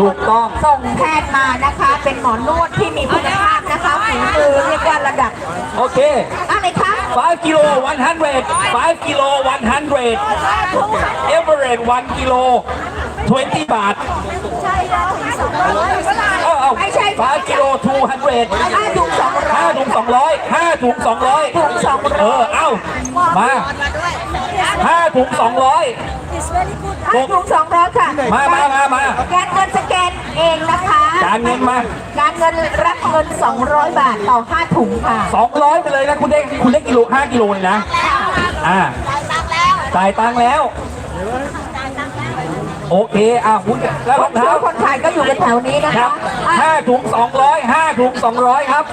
ถูกต้อง ส่งแพทย์มานะคะ เป็นหมอนวดที่มีคุณภาพนะคะฝีมือเรียกว่าระดับโอเค อะไรคะ5กิโล100 5กิโล100 average 1กิโล20 บาทใช่แล้วเอ้าเอ้าไม่ใช่5กิโล200ห้าถุงสองร้อย5ถุง200 5ถุง200ถุงสองเอร้ออยเอ้า มา5ถุง200 ห้าถุงสองร้อยค่ะมามามามาการเงินสแกนเองนะคะการเงินมา การเงินรับเงิน 200 บาทต่อ5ถุงค่ะ 200 ไปเลยนะคุณได้คุณได้กิโล5กิโลเลยนะ อ่าจ่ายตังค์แล้ว โอเคอะคุณแล้วรองเช้าเท้า คนขายก็อยู่กันแถวนี้นะครัคะบอะห้าถุง200 5ถุง200ครับ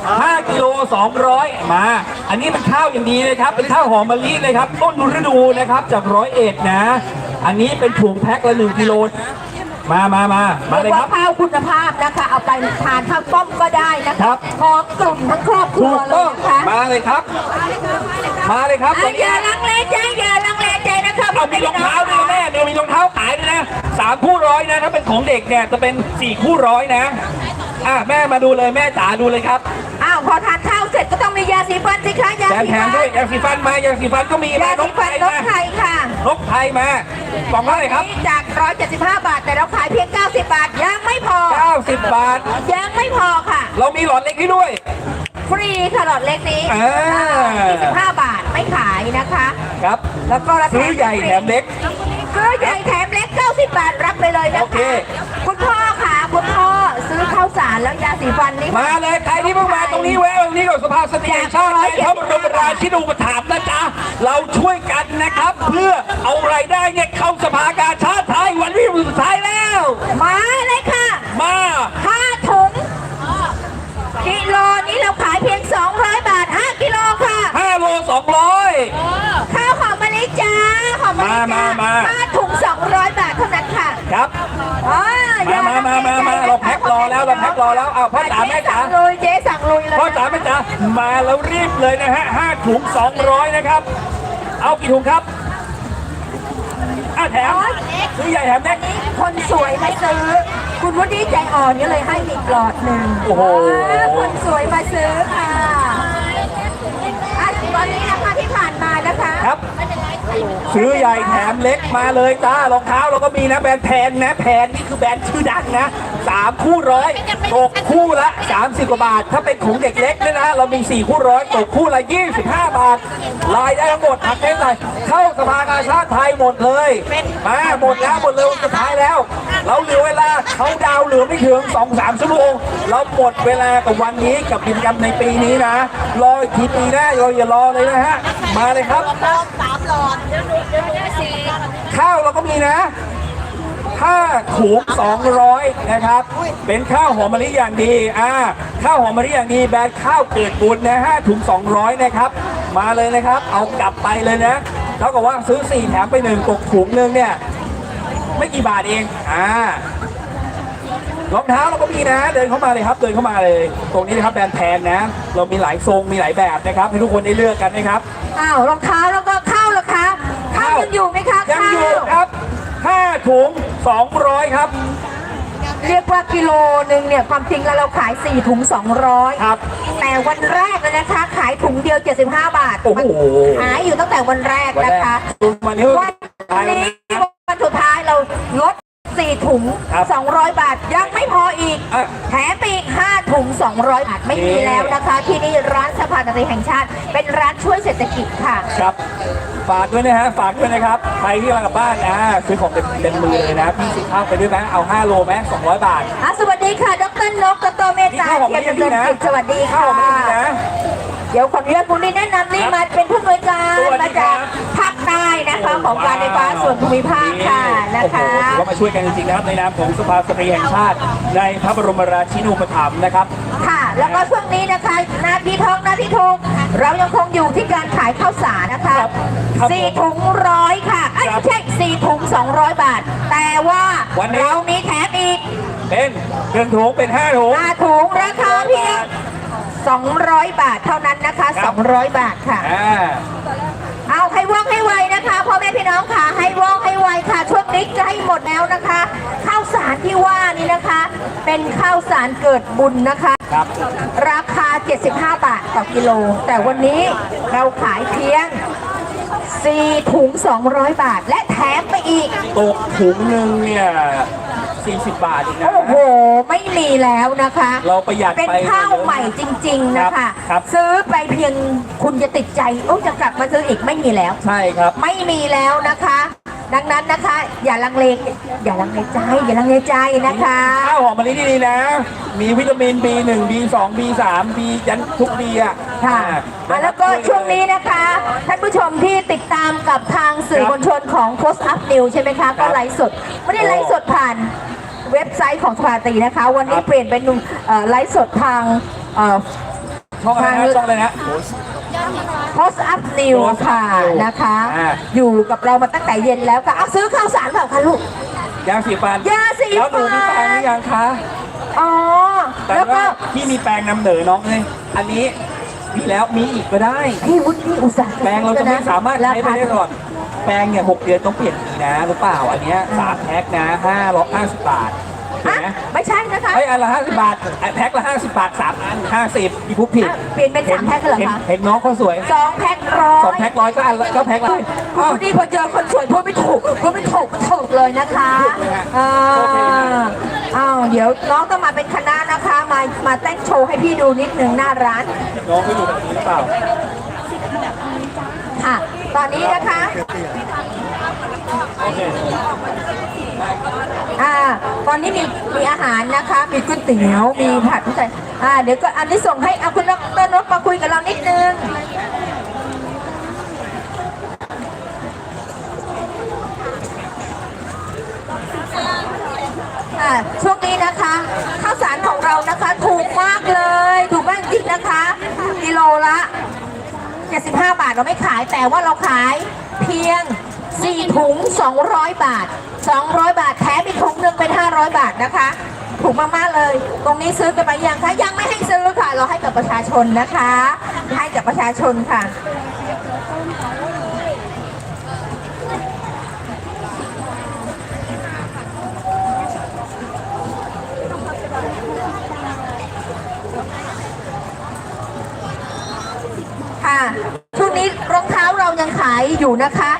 5กิโล200มา อันนี้เป็นข้าวอย่างดีเลยครับ เป็นข้าวหอมมะลิเลยครับ ต้นฤดูนะครับ จากร้อยเอ็ดนะ อันนี้เป็นถุงแพ็คละ1กิโล มามามามาเลยเรียกคว่ารับ ข้าวคุณภาพนะคะ เอาไปทานข้าวต้มก็ได้นะครัคะบหอมกลุ่นทั้งครอบครัถูวกเลต้ยองนะคะมาเลยครับ มาเลยครับอะวันอนี้ ย่าลังเลใจ นะถ้าเป็นของเด็กเนี่ยจะเป็นสี่คู่ร้อยนะ อะแม่มาดูเลยแม่จ๋าดูเลยครับอ้าวพอทานข้าวเสร็จก็ต้องมียาสีฟันสิคะยาแถมสีแถฟัมนด้วยยาสีฟันมายาสีฟันก็มียามานสีกฟัไทนยนมากไทยค่ะนกไทยมาสองเท่าไหร่ครับจาก 175 บาท แต่เราขายเพียง 90 บาท ยังไม่พอ 90 บาท ยังไม่พอค่ะ เรามีหลอดเล็กให้ด้วย ฟรีค่ะหลอดเล็กนี้อ่า 25 บาทไม่ขายนะคะ ครับ แล้วก็ราคาซื้อใหญ่แถมเล็ก ซื้อใหญ่แถมเล็ก 90 บาทรับไปเลยนะโอเค คะคุณพ่อค่ะคุณพ่อซื้อข้าวสารแล้วยาสีฟันนี่มาเลยใครที่เพิ่งมาตรงนี้แวะตรงนี้กับสภาสตรีแห่งชาติในพระบรมราชินูปถัมภ์นะจ๊ะ เราช่วยกันนะครับ เพื่อเอารายได้เนี่ยเข้าสภากาชาติไทยวันที่สุดท้ายแล้ว มาเลยค่ะมา5ถุงกิโลนี้เราขายเพียง 200 บาท 5 กิโลค่ะ 5โล200 ข้าวหอมมะลิ จ้าหอมมะลิมาจ้ามามาห้าถุง200 บาทเท่านั้นค่ะครับ อ๋อมามามามามาเราแพ็ครอแล้วเราแพ็ครอแล้วเอาพ่อจ๋าแม่จ๋าสั่งลุยเจ๊สั่งลุยเลยพ่อจ๋าแม่จ๋ามาแล้วรีบเลยนะฮะห้าถุง200นะครับ เอากี่ถุงครับอะแถมซื้อใหญ่แถมเล็กนี่คนสวยมาซื้อ คุณวุฒิใจอ่อนก็เลยให้อีกหลอดหนึ่งโอ้โห คนสวยมาซื้อค่ะอะตอนนี้นะคะที่ผ่า นมานะคะครับ ซื้อใหญ่แถมเล็กมาเลยจ้ารองเท้าเราก็มีนะแบรนด์แพนนะแพนนี่คือแบรนด์ชื่อดังนะ สามคู่ร้อยตกคู่ละ 30 กว่าบาท ถ้าเป็นของเด็กเล็กเนี่ยนะ เรามี 4 คู่ร้อยตกคู่ละ 25 บาท รายได้ทั้งหมดหักเงินใส่เข้าสภากาชาติไทยหมดเลย มาหมดแล้วหมดเลยวันสุดท้ายแล้ว เราเหลือเวลาเขาดาวน์เหลือไม่ถึง 2-3ชั่วโมง เราหมดเวลากับวันนี้กับกิจกรรมในปีนี้นะ รออีกทีปีหน้าเราอย่ารอเลยนะฮะ มาเลยครับข้าวเราก็มีนะ ห้าถุง200 นะครับ เป็นข้าวหอมมะลิอย่างดีอ่าข้าวหอมมะลิอย่างดีแบรนด์ข้าวเกิดบุญนะห้าถุง 200 นะครับ มาเลยนะครับ เอากลับไปเลยนะเท่ากับว่าซื้อ 4 แถมไปหนึ่งตกถุงหนึงเนี่ย ไม่กี่บาทเองอ่ารองเท้าเราก็มีนะ เดินเข้ามาเลยครับ เดินเข้ามาเลย ตรงนี้นะครับแบรนด์แพงนะ เรามีหลายทรงมีหลายแบบนะครับ ให้ทุกคนได้เลือกกันนะครับอ้าวรองเท้าแล้วก็ข้าวเหรอคะข้าวยังอยู่ไหมคะยังอยู่ข้าวครับ5ถุง 200 ครับ เรียกว่ากิโลหนึ่งเนี่ยความจริงแล้วเราขาย 4 ถุง 200 ครับ แต่วันแรกเลยนะคะ ขายถุงเดียว 75 บาทโอ้โห ขายอยู่ตั้งแต่วันแรกวันนะแรกคะ วันนี้วันตายแล้วนี้นะวันสุดท้ายเราลด4 ถุง ครับ200 บาทยังไม่พออีก อะ แถมไปอีก5 ถุง 200 บาทไม่มีนี่แล้วนะคะ ที่นี่ร้านสภาดนตรีแห่งชาติ เป็นร้านช่วยเศรษฐกิจค่ะ ครับ ฝากด้วยนะฮะ ฝากด้วยนะครับ ใครที่มากลับบ้านนะซื้อของเต็มเต็มมือเลยนะพี่สิข้าวไปด้วยไหมเอา 5 โลไหม200 บาทอะสวัสดีค่ะ ดรนกดรเมษานี่ข้าวหอมเทียมมะลิดำเนินนะกิจสวัสดีข้าค่ะวไม่ดีนะเดี๋ยวขออนุญาตคุณนี่แนะนำนี่ครับมาเป็นผู้อำนวยการสวัสดีมาจากภาค ใต้นะคะของการไฟฟ้าส่วนภูมิภาคค่ะนะคะโอ้โหถือว่ามาช่วยกันจริงๆนะครับในนามของสภาสตรีแห่งชาติ ในพระบรมราชินูปถัมภ์นะครับ ค่ะ แล้วก็ช่วงนี้นะคะนาทีทองนาทีทองเรายังคงอยู่ที่การขายข้าวสารนะคะครับครับสี่ถุงร้อยค่ะเอ้ยครับไม่ใช่สี่ถุงสองร้อยบาท แต่ว่าวันนี้ เรามีแถมอีกเป็นหนึ่งถุงเป็น5ถุง ห้าถุงราคาเพียง200 บาทเท่านั้นนะคะ ครับ 200 บาทค่ะ อ่าเอาให้ ว่องให้ไวนะคะพ่อแม่พี่น้องค่ะให้ว่องให้ไวค่ะช่วงนี้จะให้หมดแล้วนะคะข้าวสารที่ว่านี่นะคะ เป็นข้าวสารเกิดบุญนะคะ ครับ ราคา 75 บาทต่อกิโล แต่วันนี้เราขายเพียง 4 ถุง 200 บาท และแถมไปอีก ตกถุงหนึ่งเนี่ย 40 บาทเองนะ โอ้โห ไม่มีแล้วนะคะ เราประหยัดไปเป็นข้าวใหม่จริง ๆ นะคะครับ ซื้อไปเพียงคุณจะติดใจโอ้จะกลับมาซื้ออีกไม่มีแล้ว ใช่ครับ ไม่มีแล้วนะคะ ดังนั้นนะคะ อย่าลังเลอย่าลังเลใจ อย่าลังเลใจนะคะ ข้าวหอมมะลิที่ดีนะ มีวิตามิน B1 B2 B3 B ยันทุกดีอะค่ะอ่าอะ แล้วก็ช่วงนี้นะคะ ท่านผู้ชมที่ติดตามกับทางสื่อมวลชนของ Post Up News ใช่ไหมคะ ก็ไลฟ์สด ไม่ได้ไลฟ์สดผ่านเว็บไซต์ของสภาตรีนะคะ วันนี้เปลี่ยนเป็นเอ่อไลฟ์สดทางเอ่อ ช่องอะไรนะช่องอะไรนะ Post Up News Post Up ค่ะ News นะคะ อ่า อยู่กับเรามาตั้งแต่เย็นแล้วค่ะเอาซื้อข้าวสารเปล่าคะลูก ยาสีฟันยาสีแล้วหนูมีฟันแปรงหรือยังคะอ๋อ แต่แล้วก็ ว่าพี่มีแปรงนำเหนอน้องเลยอันนี้มีแล้วมีอีกก็ได้ พี่วุฒิอุตสาหแปรงเราจะไม่สามารถใช้ไปได้ตราคาลอดแปรงเนี่ยหกเดือนต้องเปลี่ยนทีนะหรือเปล่าอันเนี้ยสามแพ็คนะห้าร้อยห้าสิบบาทเห็นอะไหมไม่ใช่ นะคะไอ้ยอันละห้าสิบบาทไอ้แพ็คละห้าสิบบาทสามอันห้าสิบพี่พูดผิดอะเปลี่ยนเป็นสามแพ็คเหรอห็นคะเห็นน้องเขาสวยสองแพ็คร้อยสองแพ็คร้อยก็อันละก็แพ็คละคุอ้าวณดีพอเจอคนสวยพูดไม่ถูกพูดไม่ถูกไม่ถูกเลยนะคะถูกเลยฮะอ่าโอเคฮะอ้าวเดี๋ยวน้องต้องมาเป็นคณะนะคะ มามาเต้นโชว์ให้พี่ดูนิดหนึ่งหน้าร้าน น้องไม่อยู่แบบนี้หรือเปล่าค่ะตอนนี้นะคะโอเค อ่า ตอนนี้มีมีอาหารนะคะ มีก๋วยเตี๋ยว มีผัดผู้ชายอ่า เดี๋ยวก็อันนี้ส่งให้เอาคุณดรนกมาคุยกับเรานิดนึงอ่าช่วงนี้นะคะ ข้าวสารของเรานะคะ ถูกมากเลย ถูกมากจริงนะคะ กิโลละ 75 บาทเราไม่ขาย แต่ว่าเราขายเพียง 4 ถุง 200 บาท 200 บาทแถมอีกถุงหนึ่งเป็น 500 บาทนะคะถูกมากๆเลย ตรงนี้ซื้อกันไปยังคะยังไม่ให้ซื้อค่ะ เราให้กับประชาชนนะคะ ให้กับประชาชนค่ะค่ะช่วงนี้รองเท้าเรายังขายอยู่นะคะ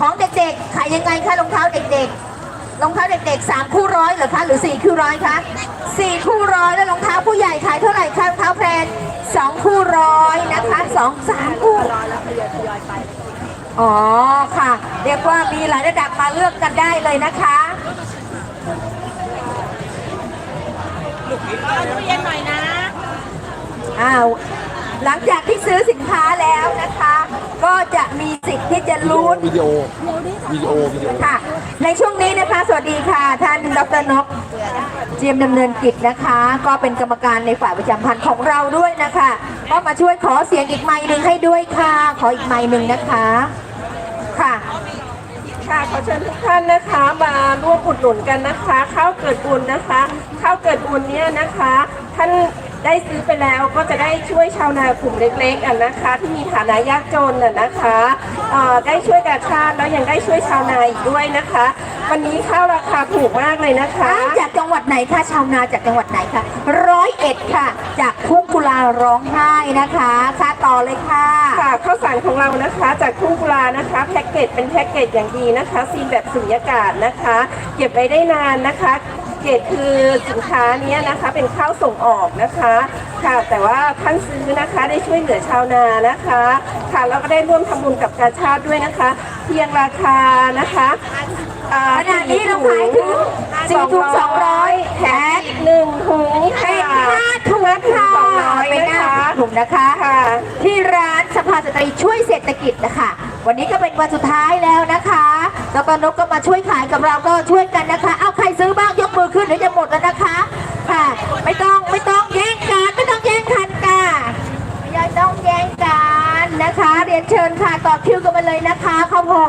ของเด็กๆ ขายยังไงคะรองเท้าเด็กๆ รองเท้าเด็กๆ 3 คู่ร้อยเหรอคะหรือ 4 คู่ร้อยคะ 4 คู่ร้อยแล้วรองเท้าผู้ใหญ่ขายเท่าไหร่คะรองเท้าแพรน2 คู่ร้อยนะคะ2 3คู่อ๋อค่ะ เรียกว่ามีหลายระดับมาเลือกกันได้เลยนะคะอ้าว หลังจากที่ซื้อสินค้าแล้วนะคะ ก็จะมีสิทธิ์ที่จะลุ้นวิดีโอวิดีโอวิดีโอค่ะ ในช่วงนี้นะคะ สวัสดีค่ะ ท่านดรนกเจียมดำเนินกิจนะคะ ก็เป็นกรรมการในฝ่ายประจำพันธ์ของเราด้วยนะคะ ก็มาช่วยขอเสียงอีกไมค์หนึ่งให้ด้วยค่ะ ขออีกไมค์หนึ่งนะคะค่ะค่ะขอเชิญทุกท่านนะคะมาร่วมอุดหนุนกันนะคะข้าวเกิดบุญนะคะข้าวเกิดบุญเนี่ยนะคะ ท่าน ได้ซื้อไปแล้วก็จะได้ช่วยชาวนากลุ่มเล็กๆอะนะคะ ที่มีฐานะยากจนอะนะคะเอ่อได้ช่วยกาชาติแล้วยังได้ช่วยชาวนาอีกด้วยนะคะ วันนี้ข้าวราคาถูกมากเลยนะคะอ้าวจากจังหวัดไหนคะชาวนาจากจังหวัดไหนคะร้อยเอ็ดค่ะ จากทุ่งกุลาร้องไห้นะคะค่ะต่อเลยค่ะค่ะข้าวสารของเรานะคะจากทุ่งกุลานะคะแพ็กเกจเป็นแพ็กเกจอย่างดีนะคะซีนแบบสุญญากาศนะคะ เก็บไว้ได้นานนะคะ เกรดคือสินค้าเนี้ยนะคะเป็นข้าวส่งออกนะคะค่ะแต่ว่าท่านซื้อนะคะได้ช่วยเหลือชาวนานะคะค่ะแล้วก็ได้ร่วมทำบุญกับกาชาติด้วยนะคะ เพียงราคานะคะอ่าขณะนี้เราขายถึงสี่ถุงสองร้อยแถมอีกหนึ่งถุงเป็นค่ะห้าถุงค่ะสองร้อยเป็นนะห้าคะถุงนะคะค่ะที่ร้านสภาสตรีช่วยเศรษฐกิจนะคะวันนี้ก็เป็นวันสุดท้ายแล้วนะคะแล้วก็นกก็มาช่วยขายกับเราก็ช่วยกันนะคะ เอาใครซื้อบ้างยก มือขึ้นเดี๋ยวจะหมดแล้วนะคะ ค่ะ ไม่ต้องไม่ต้องแย่งกันไม่ต้องแย่งกันค่ะไม่ต้องแย่งกันนะคะ เรียนเชิญค่ะต่อคิวกันมาเลยนะคะเขาพอ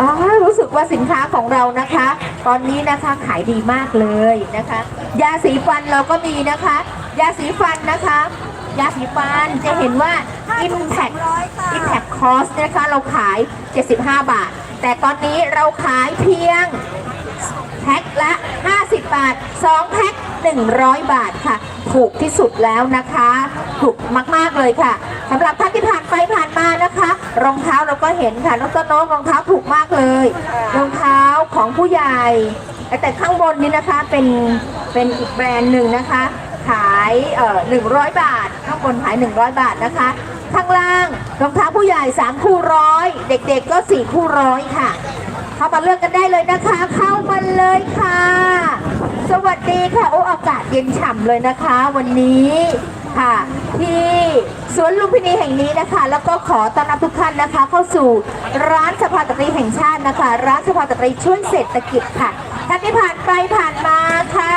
อ๋อรู้สึกว่าสินค้าของเรานะคะ ตอนนี้นะคะขายดีมากเลยนะคะ ยาสีฟันเราก็มีนะคะ ยาสีฟันนะคะ ยาสีฟันจะเห็นว่า Impact Impact Cost นะคะ เราขาย 75 บาท แต่ตอนนี้เราขายเพียงแพ็คละ5 บาท2แพ็ค100 บาทค่ะ ถูกที่สุดแล้วนะคะ ถูกมาก ๆ เลยค่ะสำหรับท่านที่ผ่านไปผ่านมานะคะ รองเท้าเราก็เห็นค่ะน้องต้นน้องรองเท้าถูกมากเลย รองเท้าของผู้ใหญ่ แต่ข้างบนนี้นะคะเป็นเป็นอีกแบรนด์หนึ่งนะคะ ขายเอ่อ100 บาท ข้างบนขาย 100 บาทนะคะ ข้างล่างรองเท้าผู้ใหญ่ 3 คู่ร้อยเด็กๆก็ 4 คู่ร้อยค่ะ เข้ามาเลือกกันได้เลยนะคะ เข้ามาเลยค่ะ สวัสดีค่ะโอ้อากาศเย็นฉ่ำเลยนะคะ วันนี้ค่ะที่สวนลุมพินีแห่งนี้นะคะ แล้วก็ขอต้อนรับทุกท่านนะคะ เข้าสู่ร้านสภาตรีแห่งชาตินะคะ ร้านสภาตรีช่วยเศรษฐกิจค่ะท่านที่ผ่านไปผ่านมาค่ะ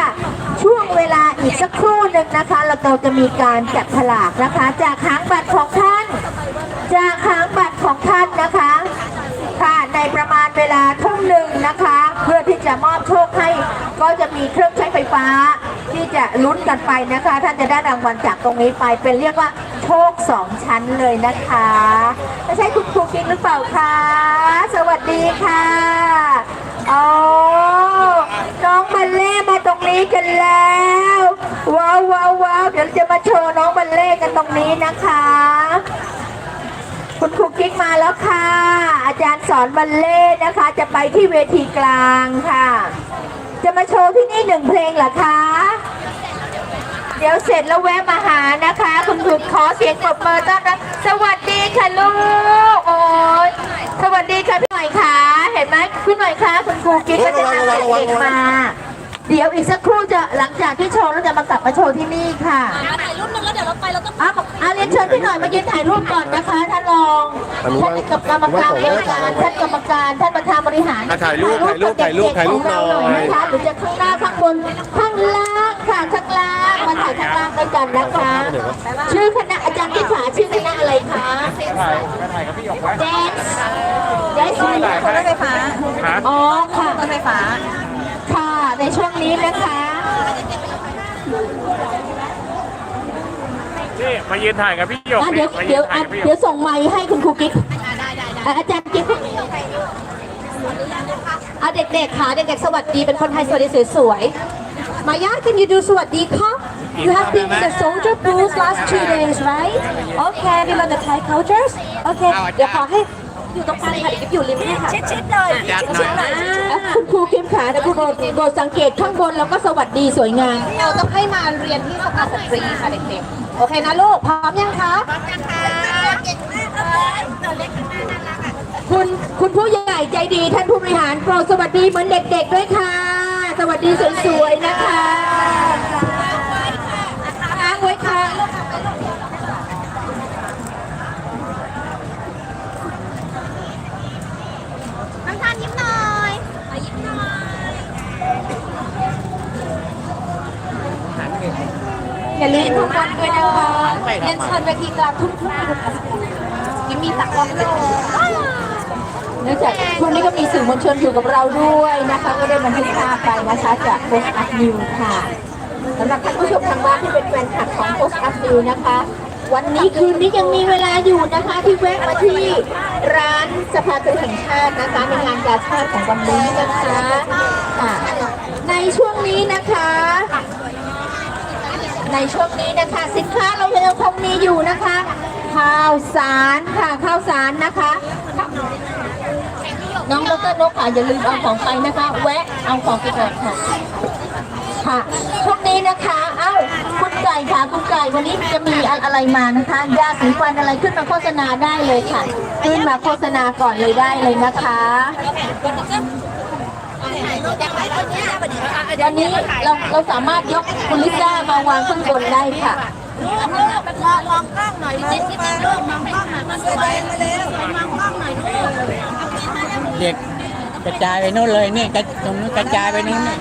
ช่วงเวลาอีกสักครู่หนึ่งนะคะเราจะมีการจับฉลากนะคะ จากหางบัตรของท่าน จากหางบัตรของท่านนะคะค่ะ ในประมาณเวลาทุ่มหนึ่งนะคะ เพื่อที่จะมอบโชคให้ก็จะมีเครื่องใช้ไฟฟ้า ที่จะลุ้นกันไปนะคะ ท่านจะได้รางวัลจากตรงนี้ไป เป็นเรียกว่าโชคสองชั้นเลยนะคะไม่ใช่คุณครูกิ๊กหรือเปล่าคะสวัสดีค่ะอ๋อน้องบัลเล่มาตรงนี้กันแล้วว้าวว้าวว้าวเดี๋ยวจะมาโชว์น้องบัลเล่กันตรงนี้นะคะ คุณครูกิ๊กมาแล้วค่ะ อาจารย์สอนบัลเล่นะคะ จะไปที่เวทีกลางค่ะ จะมาโชว์ที่นี่หนึ่งเพลงเหรอคะ เดี๋ยวเสร็จแล้วแวะมาหานะคะ คุณครูขอเสียงปรบมือต้อนรับสวัสดีค่ะลูกโอ้ยสวัสดีค่ะพี่หน่อยค่ะ เห็นไหมพี่หน่อยคะคุณครูกิ๊กก็จะนำเด็กๆมา เดี๋ยวอีกสักครู่จะหลังจากที่โชว์แล้วจะมากลับมาโชว์ที่นี่ค่ะถ่ายรูปนึงแล้วเดี๋ยวเราไปเราต้องอะอาเรียนเชิญพี่หน่อยมายืนถ่ายรูปก่อนนะคะท่านรองท่านกับกรรมการบริหารท่านกรรมการท่านประธานบริหารอะถ่ายรูปถ่ายรูปถ่ายรูปถ่ายรูปหน่อยของเรานะคะหรือจะข้างหน้าข้างบนข้างล่างค่ะข้างล่างมาถ่ายข้างล่างด้วยกันนะคะ ชื่อคณะอาจารย์ที่ขาชื่อคณะอะไรคะแดนซ์แดนซ์คนรถไฟฟ้าอ๋อค่ะรถไฟฟ้าค่ะใน ช่วงนี้นะคะนี่มายืนถ่ายกับพี่หยกอะเดี๋ยวมายืเดี๋ยวนถ่าอะยกับพี่หยเดี๋ยกวส่งไมค์ให้คุณครูกิ๊กอะอาจารย์กิ๊กอะเด็กๆค่ะเด็กๆสวัสดีเป็นคนไทยสวัสดีสวยๆ Maya can you do สวัสดีค่ะ You have been in the soldier booth last two days right Okay we learn the Thai cultures Okay เดี๋ยวขอให้ อยู่ตรงกลางค่ะเดี๋ยวกิ๊บอยู่ริมให้ค่ะชิดๆหน่อยอะคุณครูกิ๊บขาแต่คุณโปรดโปรดสังเกตข้างบนแล้วก็สวัสดีสวยงาม เราต้องให้มาเรียนที่สภาสตรีค่ะเด็กๆ โอเคนะลูก พร้อมยังคะคุณคุณผู้ใหญ่ใจดีท่านผู้บริหารโปรดสวัสดีเหมือนเด็กๆด้วยค่ะ สวัสดีสวยๆนะคะค้างไว้ค่ะน้ำตาลยิ้มหน่อยยิ้มหน่อย อย่าลืมทุกคนด้วยนะคะเรียนเชิญเวทีกลางทุกๆยังมีตักวันโลเนื่องจากช่วงนี้ก็มีสื่อมวลชนอยู่กับเราด้วยนะคะ ก็ได้บันทึกภาพไปนะคะจากโพสต์อัพนิวค่ะสำหรับท่านผู้ชมทางบ้านที่เป็นแฟนคลับของโพสต์อัพนิวนะคะวันนี้คืนนี้ยังมีเวลาอยู่นะคะที่แวะมาที่ร้านสภาตรีแห่งชาตินะคะในงานกาชาติของวันนี้นะคะค่ะในช่วงนี้นะคะ ในช่วงนี้นะคะ สินค้าเรายังคงมีอยู่นะคะ ข้าวสารค่ะข้าวสารนะคะน้องดรนกค่ะอย่าลืมเอาของไปนะคะ แวะเอาของไปก่อนค่ะค่ะช่วงนี้นะคะ เอ้าคุณไก่ค่ะคุณไก่วันนี้จะมีอะไรมานะคะยาสีฟันอะไรขึ้นมาโฆษณาได้เลยค่ะ ขึ้นมาโฆษณาก่อนเลยได้เลยนะคะ วันนี้เราเราสามารถยกคุณลิซ่ามาวางข้างบนได้ค่ะเด็กกระจายไปนู่นเลยนี่กระตรงนู้นกระจายไปนู่นนี่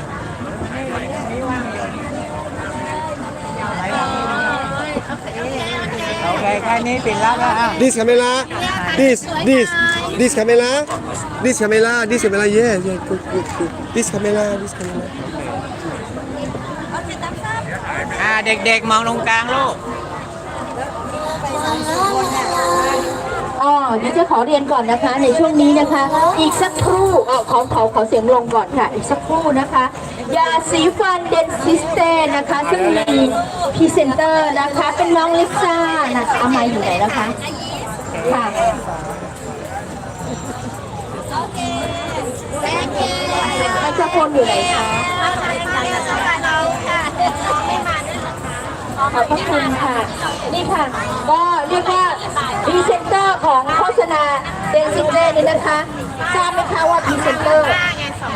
โอเคแค่นี้ปิดแล้วก็อะ This camera This This This camera This camera This camera yeah yeah good good good This camera This camera อ่าเด็กๆ มองตรงกลางลูกเออ๋อเดี๋ยวจะขอเรียนก่อนนะคะ ในช่วงนี้นะคะ อีกสักครู่เออขอขอขอเสียงลงก่อนค่ะ อีกสักครู่นะคะยาสีฟันเดนซิสเต้นะคะ ซึ่งมีพรีเซนเตอร์นะคะ เป็นน้องลิซ่านะคะเอาไม้อยู่ไหนนะคะ ค่ะ ไมโครโฟนอยู่ไหนคะขอบพระคุณค่ะ นี่ค่ะ ก็เรียกว่าพรีเซนเตอร์ของโฆษณาเดนซิเล่นี่นะคะ ทราบไหมคะว่าพรีเซนเตอร์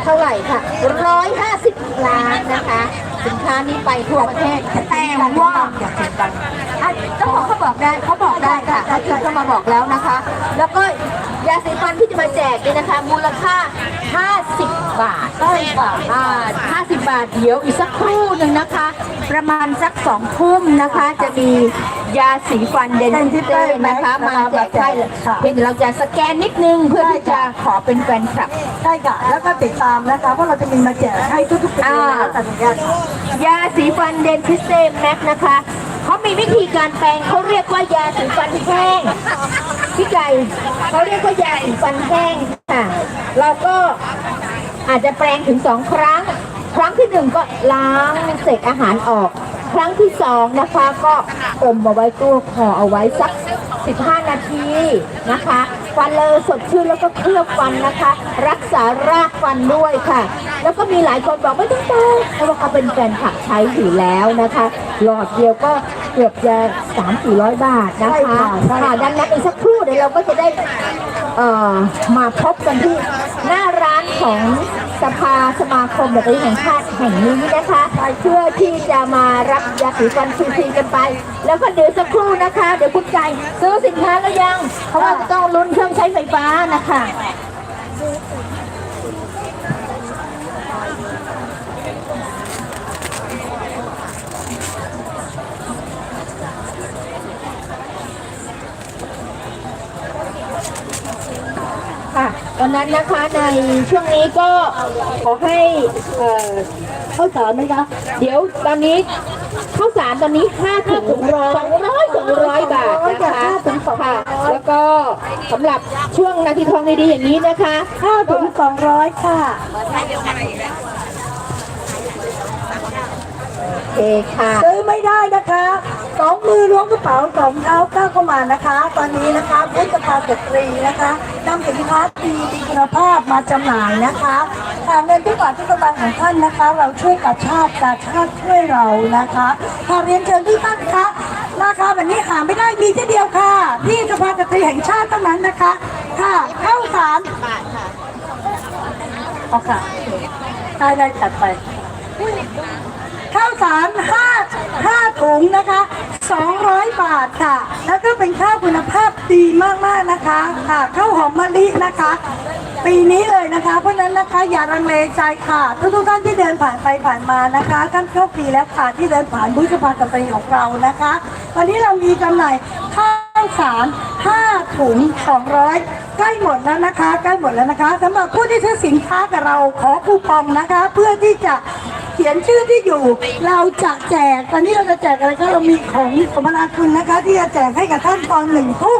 เท่าไหร่ค่ะ 150 ล้านนะคะ สินค้านี้ไปทั่วประเทศแต่ว่าอย่าเสียงดังอะเจ้าของเขาบอกได้เขาบอกได้ค่ะเขาจะมาบอกแล้วนะคะ แล้วก็ ยาสีฟันที่จะมาแจกเนี่ยนะคะ มูลค่า 50 บาทใช่ค่ะอ่า50 บาทเดี๋ยวอีกสักครู่หนึ่งนะคะ ประมาณสักสองทุ่มนะคะ จะมียาสีฟันเดนทิเต้นะคะมาแจกให้เพียงแต่เราจะสแกนนิดนึงเพื่อที่จะขอเป็นแฟนคลับ ใช่ค่ะแล้วก็ติดตามนะคะ เพราะเราจะมีมาแจกให้ทุกๆปีนะคะแต่ทุกอย่างยาสีฟันเดนทิสเซมแม็กนะคะเขามีวิธีการแปลงเขาเรียกว่ายาสีฟันแห้ง พี่ไก่เขาเรียกว่ายาสีฟันแห้งค่ะ เราก็อาจจะแปลงถึงสองครั้ง ครั้งที่หนึ่งก็ล้างเศษอาหารออก ครั้งที่สองนะคะก็อมเอาไว้ตัวคอเอาไว้สัก 15 นาทีนะคะฟันเลยสดชื่นแล้วก็เคลือบฟันนะคะ รักษารากฟันด้วยค่ะ แล้วก็มีหลายคนบอกไม่ต้องเติมเพราะว่าเขาเป็นแฟนผักใช้อยู่แล้วนะคะ หลอดเดียวก็ เกือบจะ3 4 0 0บาทนะคะค่ะดังนั้นอีกสักครู่เดี๋ยวเราก็จะได้เอ่อมาพบกันที่หน้าร้านของสภาสมาคมแบตเตอรี่แห่งชาติแห่งนี้นะคะเพื่อที่จะมารับยาสีฟันฟรีๆกันไป แล้วก็เดี๋ยวสักครู่นะคะ เดี๋ยวคุณไก่ซื้อสินค้าแล้วยัง เพราะว่าจะต้องลุ้นเครื่องใช้ไฟฟ้านะคะ ค่ะตอนนั้นนะคะในช่วงนี้ก็ขอให้เอ่อข้าวสารไหมคะเดี๋ยวตอนนี้ข้าวสารตอนนี้5ถึงร้อยสองร้อยสองร้อยบาทนะคะค่ะแล้วก็สำหรับช่วงนาทีทองดีๆอย่างนี้นะคะห้าถึงสองร้อยค่ะโอเคค่ะซื้อไม่ได้นะคะ สองมือล้วงกระเป๋าสองเท้าก้าวเข้ามานะคะ ตอนนี้นะคะพุทธภาสตรีนะคะนำสินค้าดีมีคุณภาพมาจำหน่ายนะคะทางเงินทุกบาททุกสตางค์ของท่านนะคะ เราช่วยกับชาติกับชาติช่วยเรานะคะขอเรียนเชิญทุกท่านคะราคาแบบนี้หาไม่ได้มีที่เดียวค่ะ ที่สภาสตรีแห่งชาติเท่านั้นนะคะค่ะข้าวสารเอาค่ะได้ได้จัดไปข้าวสาร5 5ถุงนะคะ200บาทค่ะ แล้วก็เป็นข้าวคุณภาพดีมากๆนะคะค่ะข้าวหอมมะลินะคะ ปีนี้เลยนะคะ เพราะนั้นนะคะอย่าลังเลใจค่ะทุกทุกท่านที่เดินผ่านไปผ่านมานะคะท่านโชคดีแล้วค่ะที่เดินผ่านบุญสภากาแฟของเรานะคะ วันนี้เรามีจำหน่ายข้าวสาร5ถุง200ใกล้หมดแล้วนะคะใกล้หมดแล้วนะคะสำหรับผู้ที่ซื้อสินค้ากับเราขอคูปองนะคะ เพื่อที่จะ ขียนชื่อที่อยู่ เราจะแจก ตอนนี้เราจะแจกอะไรก็เรามีของสมนาคุณนะคะ ที่จะแจกให้กับท่านตอนหนึ่งทุ่ม